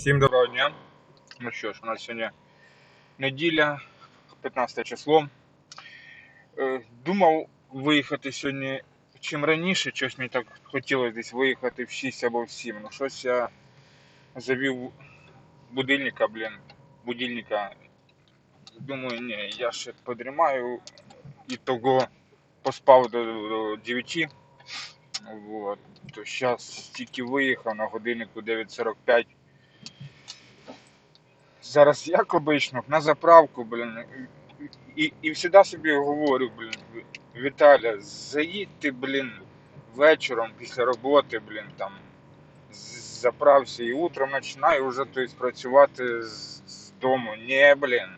Всім доброго дня. Ну що ж, у нас сьогодні неділя, 15 число. Е, Думав виїхати сьогодні чим раніше, щось мені так хотілося десь виїхати в 6 або в 7. Ну щось я завів будильника, блін, будильника. Думаю, ні, я ще подрімаю і того поспав до, до 9. Вот. То зараз тільки виїхав на годиннику 9.45. Зараз як обично, на заправку, блін. І, і завжди собі говорю, блін, Віталя, заїдьте, блін, вечором після роботи, блін, там, заправся і утром починаю вже тобто, працювати з, з дому. Ні, блін.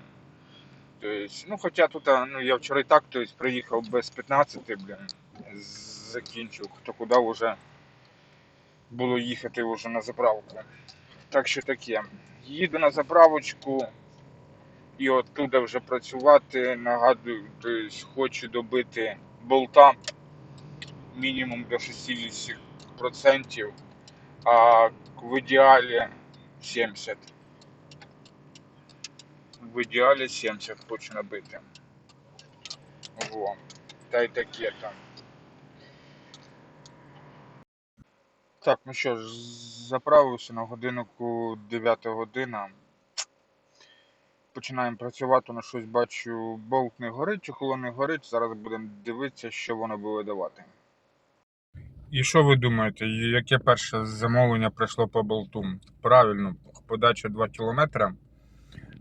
Тобто, ну, хоча тут, ну, я вчора і так тобто, приїхав без 15, блін, закінчив, то куди вже було їхати вже на заправку. Так що таке. Їду на заправочку і оттуда вже працювати. Нагадую, тобто хочу добити болта мінімум до 60%, а в ідеалі 70%. В ідеалі 70 хочу набити. Во. Та й таке там. Так, ну що ж, заправився на годиннику 9 година. Починаємо працювати, на щось бачу, болт не горить, чохло не горить. Зараз будемо дивитися, що воно буде давати. І що ви думаєте, яке перше замовлення прийшло по болту? Правильно, подача 2 км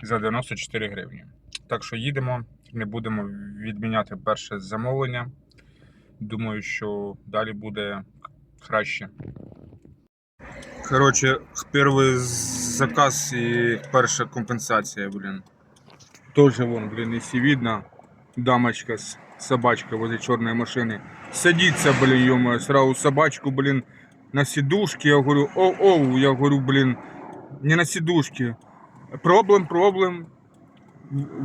за 94 гривні. Так що їдемо, не будемо відміняти перше замовлення. Думаю, що далі буде краще. Короче, перший заказ і перша компенсація, блін. Тоже вон, блин, если видно, дамочка с собачкой возле черной машины. Садится, блин, ё сразу собачку, блин, на сидушке. Я говорю, оу-оу, я говорю, блин, не на сидушке. Проблем, проблем.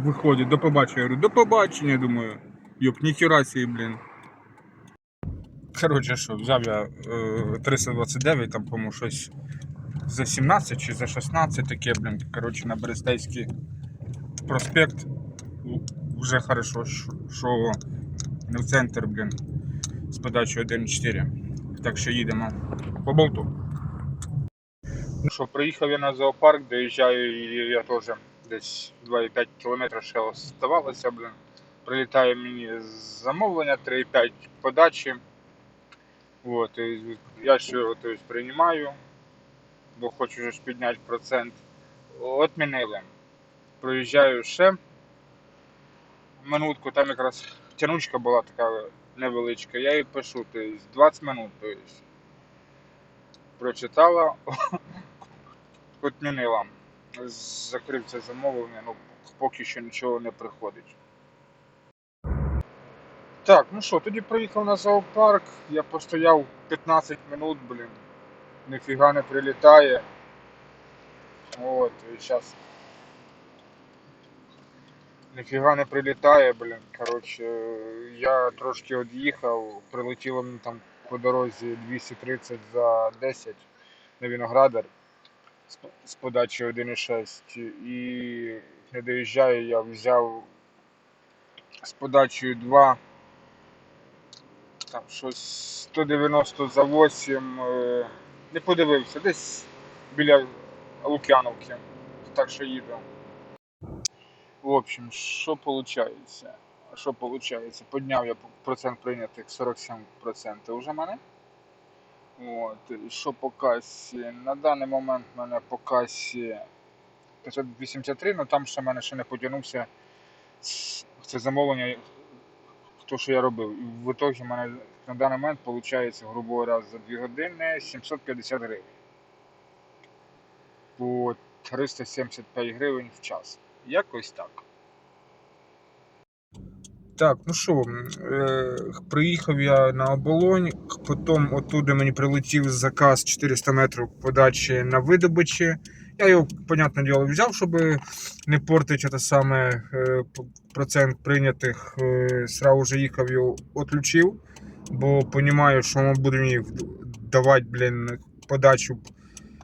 Виходить, до побачення. Я говорю, до побачення, думаю. Йоп, ніхера себе, блин. Коротше, що, взяв я е, 329, там, по-моєму, щось за 17 чи за 16 таке, блін. Коротше, на Берестейський проспект. Вже хорошо, що не в центр, блін, з подачою 1.4. Так що їдемо по болту. Ну що, приїхав я на зоопарк, доїжджаю і я теж десь 2,5 км ще оставалося, блін. Прилітає мені замовлення 3,5 подачі. Вот, я ще то есть, приймаю, бо хочу ж підняти процент. Отмінили. Проїжджаю ще минутку, там якраз тянучка була така невеличка, я їй пишу, то есть, 20 минут, то есть. Прочитала, отмінила. Закрив це замовлення, ну поки що нічого не приходить. Так, ну що, тоді приїхав на зоопарк, я постояв 15 минут, блін. Ніфіга не прилітає. От, і зараз. Ніфіга не прилітає, блін. Коротше, я трошки від'їхав, прилетіло мені там по дорозі 230 за 10 на виноградар з, подачі 1,6. І не доїжджаю, я взяв з подачею 2 там щось 190 за 8. е, Не подивився, десь біля Лук'яновки. Так що їду. В общем, що виходить? Що виходить? Підняв я процент прийнятих 47% вже мене. От, і що по касі? На даний момент в мене по касі 583, але там ще в мене ще не потягнувся це замовлення, то, що я робив. І в итогі в мене на даний момент виходить, грубо говоря, за 2 години 750 гривень. По 375 гривень в час. Якось так. Так, ну що, е, приїхав я на оболонь, потім оттуда мені прилетів заказ 400 метрів подачі на видобичі. Я його, понятне діло, взяв, щоб не портити те саме е, процент прийнятих. Е, сразу же їхав його відключив, бо розумію, що він буде мені давати, блін, подачу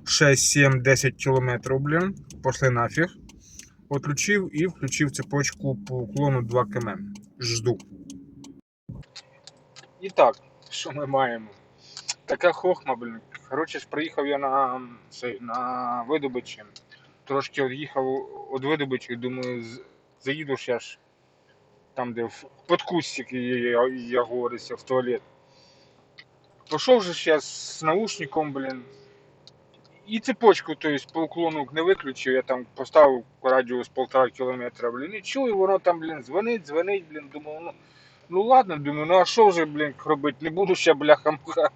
6, 7, 10 кілометрів, блін. Пошли нафіг. Отключив і включив цепочку по уклону 2 км. Жду. І так, що ми маємо? Така хохма, блін. Коротше, приїхав я на, на видобичі. Трошки від'їхав від видобичі, думаю, заїду я ж там, де в під кустик, я, я, я говорився, в туалет. Пішов же я з наушником, блін. І цепочку, то есть, по уклону не виключив, я там поставив радіус полтора кілометра, блін, і чую, воно там, блін, дзвонить, дзвонить, блін, думаю, ну, ну ладно, думаю, ну а що вже, блін, робити, не буду ще, бляха-муха,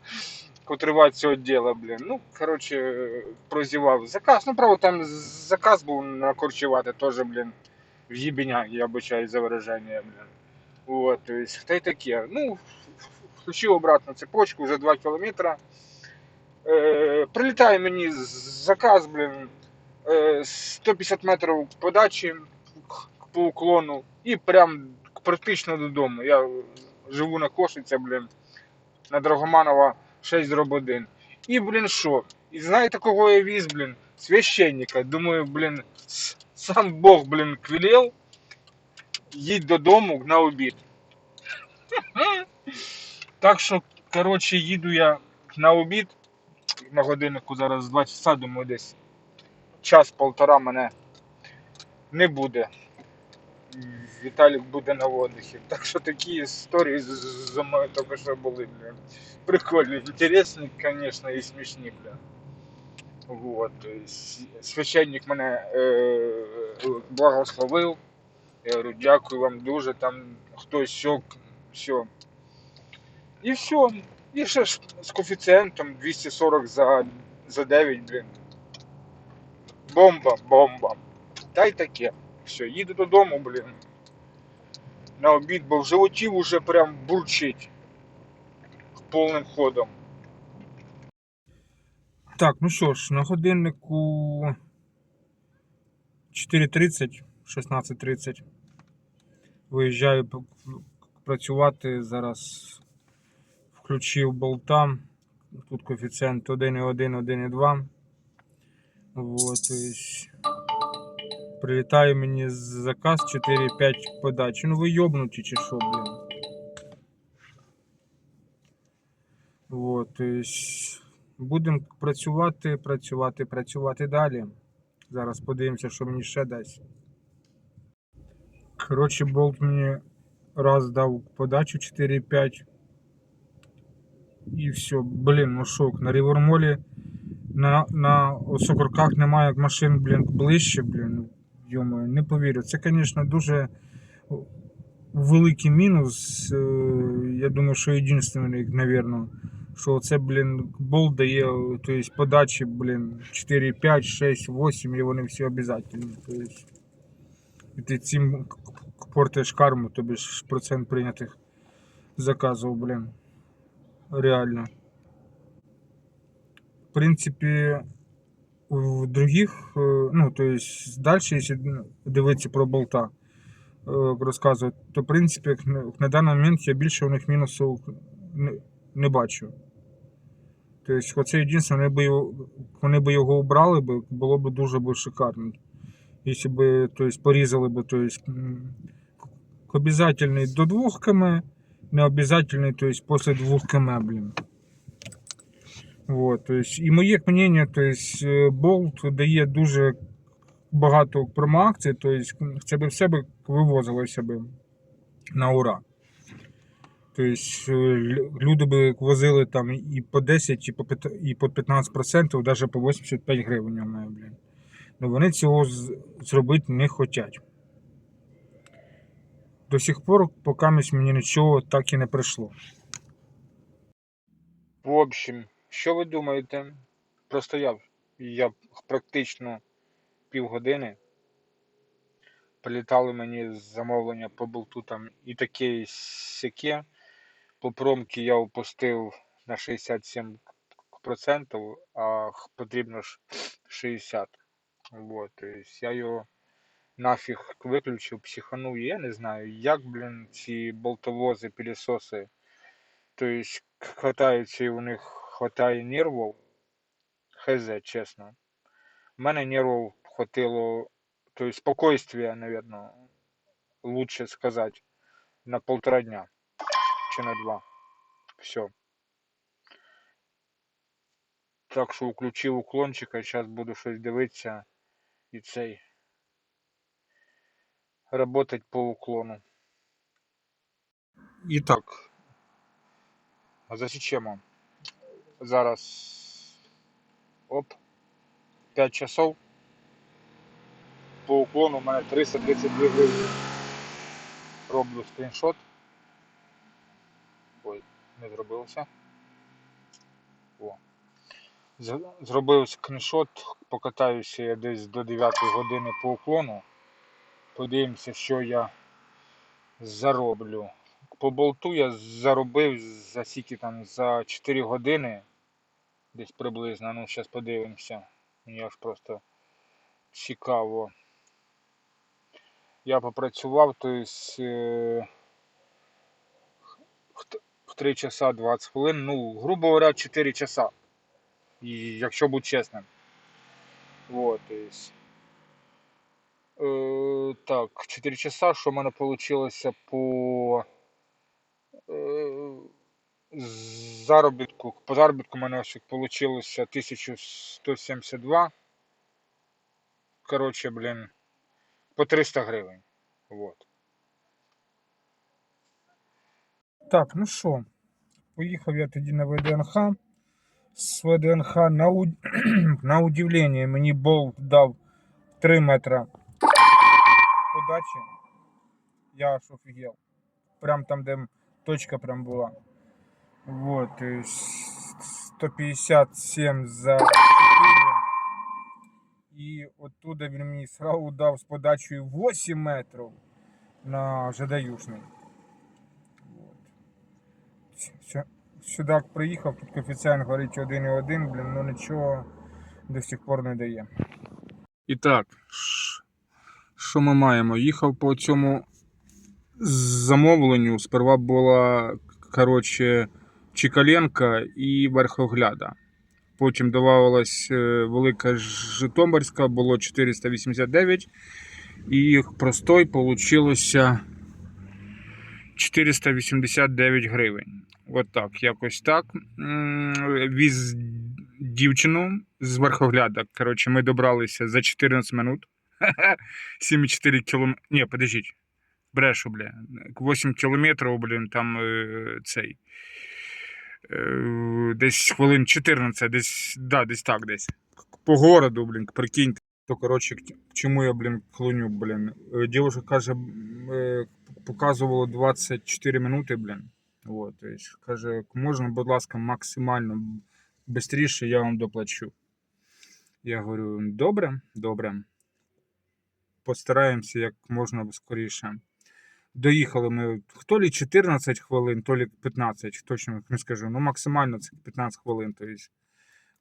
котривати цього діла, блін. Ну, коротше, прозівав заказ, ну, правда, там заказ був накорчувати, теж, блін, в їбеня, я обичаю за вираження, блін. Вот, то есть, та й таке. Ну, включив обратно цепочку, вже 2 кілометра. Е, прилітає мені заказ, блін, е, 150 метрів подачі по уклону і прям практично додому. Я живу на Кошиця, блін, на Драгоманова 6 дроб 1. І, блін, що? І знаєте, кого я віз, блін? Священника. Думаю, блін, сам Бог, блін, квілів, їдь додому на обід. Так що, коротше, їду я на обід. На годиннику зараз 2 часа, думаю, десь час-полтора мене не буде. Віталік буде на отдихі. Так що такі історії з- з- мною тільки що були, бля. Прикольні, інтересні, звісно, і смішні, бля. Вот. Священник мене е, благословив. Я говорю, дякую вам дуже, там хтось сьок, все. І все. І ще ж з коефіцієнтом 240 за, за 9, блін. Бомба, бомба. Та й таке. Все, їду додому, блін. На обід, бо в животі вже прям бурчить повним ходом. Так, ну що ж, на годиннику 4.30, 16.30. Виїжджаю працювати. Зараз включив болта. Тут коефіцієнт 1,1, 1,2. Вот, то есть прилітає мені заказ 4-5 подач. Ну ви йобнуті чи що, блін. То будемо працювати, працювати, працювати далі. Зараз подивимося, що мені ще дасть. Коротше, болт мені раз дав подачу 4-5. І все, блін, ну шок. На рівормолі на, на сокорках немає машин, блін, ближче, блін. Йомаю, не повірю. Це, звісно, дуже великий мінус. Е, Я думаю, що єдиний, навірно, що це, блін, болт дає, то есть подачі, блін, 4, 5, 6, 8, і вони всі. То і ти цим портиш карму, тобі ж процент прийнятих заказів, блін. Реально. В принципі, в других, е, ну, то есть, далі, якщо дивитися про болта, е, розказувати, то, в принципі, на- даний момент я більше у них мінусів не, не бачу. Тобто, оце єдине, вони б його, вони б його убрали, б, було б дуже шикарно. Якщо б то порізали б, то есть, до 2 км, не обязательний, то есть, після 2 км, блін. Вот, то есть, і моє мнение, то есть, болт дає дуже багато промоакцій, то есть, це би все би вивозилося б на ура. Тобто люди би возили там і по 10, і по, п'ят- і по 15%, навіть по 85 гривень. Ну вони цього зробити не хочуть. До сих пор, поки мені нічого так і не прийшло. В общем, що ви думаєте? Простояв я практично півгодини. Прилітали мені замовлення по болту там і таке, і сяке. По промки я опустив на 67%, а потрібно ж 60%. Вот, я його нафіг виключив, психанув. Я не знаю, як, блін, ці болтовози, пилісоси, то есть і у них хватає нервів. хз, чесно. У мене нервів хватило, то есть спокойствия, наверное, лучше сказать, на полтора дня чи на два. Все. Так що включив уклончика, зараз буду щось дивитися і цей. Работать по уклону. І так. Засічемо. Зараз. Оп. 5 часов. По уклону у мене 332 гривні. Роблю скріншот. Ой, не зробилося. О. Зробив скріншот, покатаюся я десь до 9 години по уклону. Подивимося, що я зароблю. По болту я заробив за скільки там за 4 години. Десь приблизно. Ну, зараз подивимося. Мені аж просто цікаво. Я попрацював, то есть, е, в 3 часа 20 хвилин. Ну, грубо говоря, 4 часа. І, якщо бути чесним. Вот. Е, так, 4 часа, що в мене вийшло по е, з- заробітку. По заробітку в мене ось вийшло 1172. Коротше, блін, по 300 гривень. Вот. Так, ну що, поїхав я тоді на ВДНХ. З ВДНХ на, у... на удивлення мені болт дав 3 метра подачі. Я аж офігел. Прям там, де точка прям була. Вот, то 157 за 4. І оттуда він мені сразу дав з подачею 8 метрів на ЖДЮшний. Вот. Сюди приїхав, тут коефіцієнт говорить 1,1, блін, ну нічого до сих пор не дає. І так, що ми маємо? Їхав по цьому замовленню. Сперва була, коротше, Чикаленка і Верхогляда. Потім додавалась е, велика Житомирська, було 489. І простой получилося 489 гривень. От так, якось так. Віз дівчину з верхогляда. Коротше, ми добралися за 14 минут. 7,4 кілометри. Ні, подождіть. Брешу, бля. 8 кілометрів, блін, там е, цей. Е, десь хвилин 14, десь, да, десь так, десь. По городу, блін, прикиньте. То, коротше, чому я, блін, клоню, блін. Е, Дівчина каже, е, показувало 24 минути, блін. Вот, каже, можна, будь ласка, максимально швидше я вам доплачу. Я говорю, добре, добре. Постараємося як можна скоріше. Доїхали ми то лі 14 хвилин, то лі 15, точно не скажу. Ну, максимально це 15 хвилин. То есть.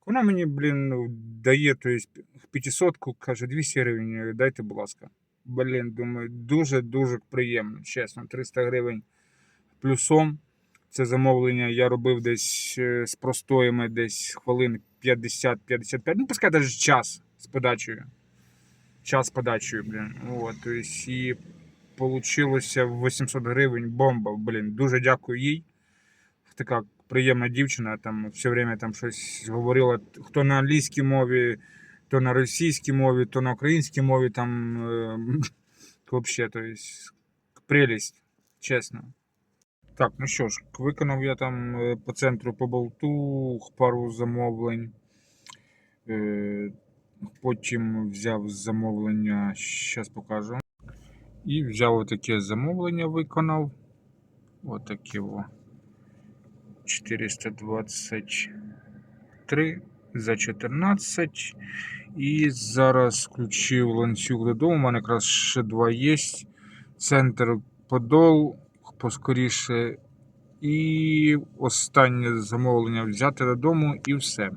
Вона мені, блін, ну, дає то есть, 500 каже, 200 гривень, дайте, будь ласка. Блін, думаю, дуже-дуже приємно, чесно. 300 гривень плюсом. Це замовлення я робив десь е, з простоями десь хвилин 50-55. Ну, пускай навіть час з подачею. Час з подачею, блін. От, то і получилося 800 гривень бомба. Блін, дуже дякую їй. Така приємна дівчина, там все время там щось говорила. Хто на англійській мові, то на російській мові, то на українській мові там е, взагалі, то есть, прелість, чесно. Так, ну що ж, виконав я там е, по центру по болту пару замовлень. Е, Потім взяв замовлення, зараз покажу. І взяв отаке замовлення, виконав. Отаке о. 423 за 14. І зараз включив ланцюг додому. У мене якраз ще два є. Центр Подол поскоріше. І останнє замовлення взяти додому і все.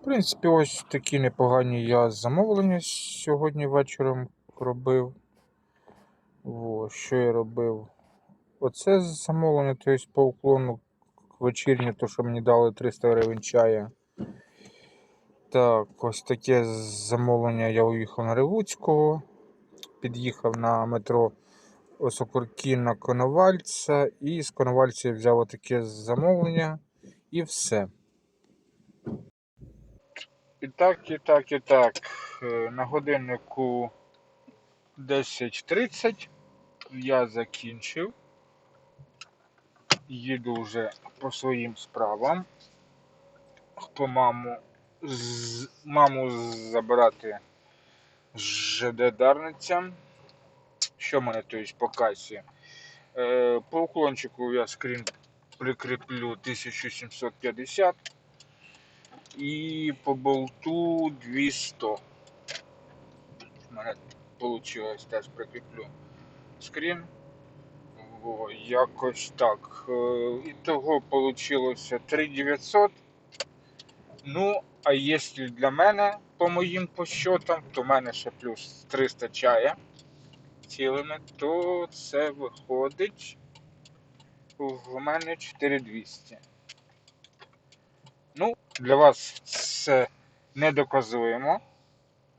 В принципі, ось такі непогані я замовлення сьогодні вечором робив. О, що я робив? Оце замовлення, тобто по уклону вечірнє, то що мені дали 300 гривень чая. Так, ось таке замовлення. Я уїхав на Ревуцького, під'їхав на метро Осокуркіна Коновальця і з Коновальця я взяв отаке замовлення і все. І так, і так, і так. Е, На годиннику 10.30 я закінчив. Їду вже по своїм справам. По маму, з, маму забирати з. Що в мене то є по касі? Е, по уклончику я скрін прикріплю 1750 і по болту 200. У мене вийшло теж прикріплю скрін. Во, якось так. Е, Ітого вийшло 3900. Ну, а якщо для мене, по моїм посчетам, то в мене ще плюс 300 чая цілими, то це виходить в мене 4200. Ну, для вас це не доказуємо.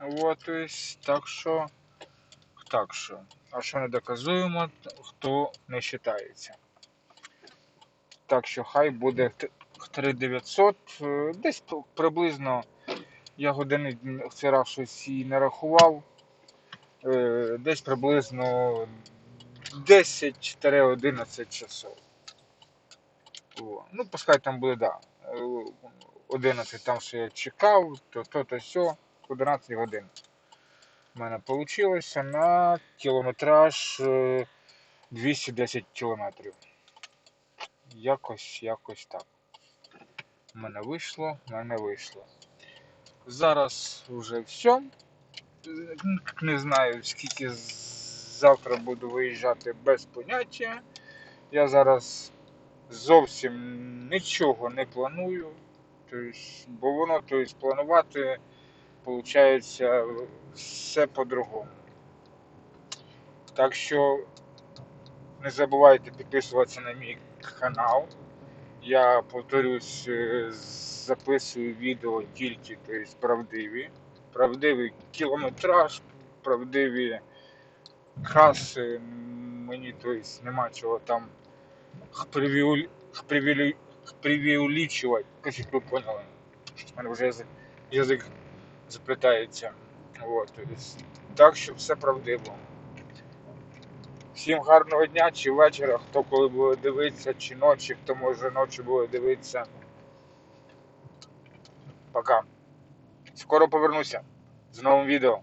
Вот, ось, так що, так що, а що не доказуємо, хто не вважається. Так що хай буде 3900, е, десь приблизно я години вчора щось і не рахував. е, Десь приблизно 10-11 часов. О, Ну, пускай там буде, да. е, 11 там, що я чекав, то то, то сьо, 11 годин. У мене вийшло на кілометраж е, 210 кілометрів. Якось, якось так. У мене вийшло, в мене вийшло. Зараз вже все. Не знаю, скільки завтра буду виїжджати без поняття. Я зараз зовсім нічого не планую. Тобто, бо воно тобто, планувати виходить все по-другому. Так що не забувайте підписуватися на мій канал. Я повторюсь, е, записую відео тільки тобто, правдиві. Правдивий кілометраж, правдиві каси. Мені тобто, нема чого там привіу- привілі- привілічувати. Короче, ви поняли. У мене вже язик, язик заплітається. Тобто, так що все правдиво. Всім гарного дня чи вечора, хто коли буде дивитися, чи ночі, хто може ночі буде дивитися. Пока. Скоро повернуся з новим відео.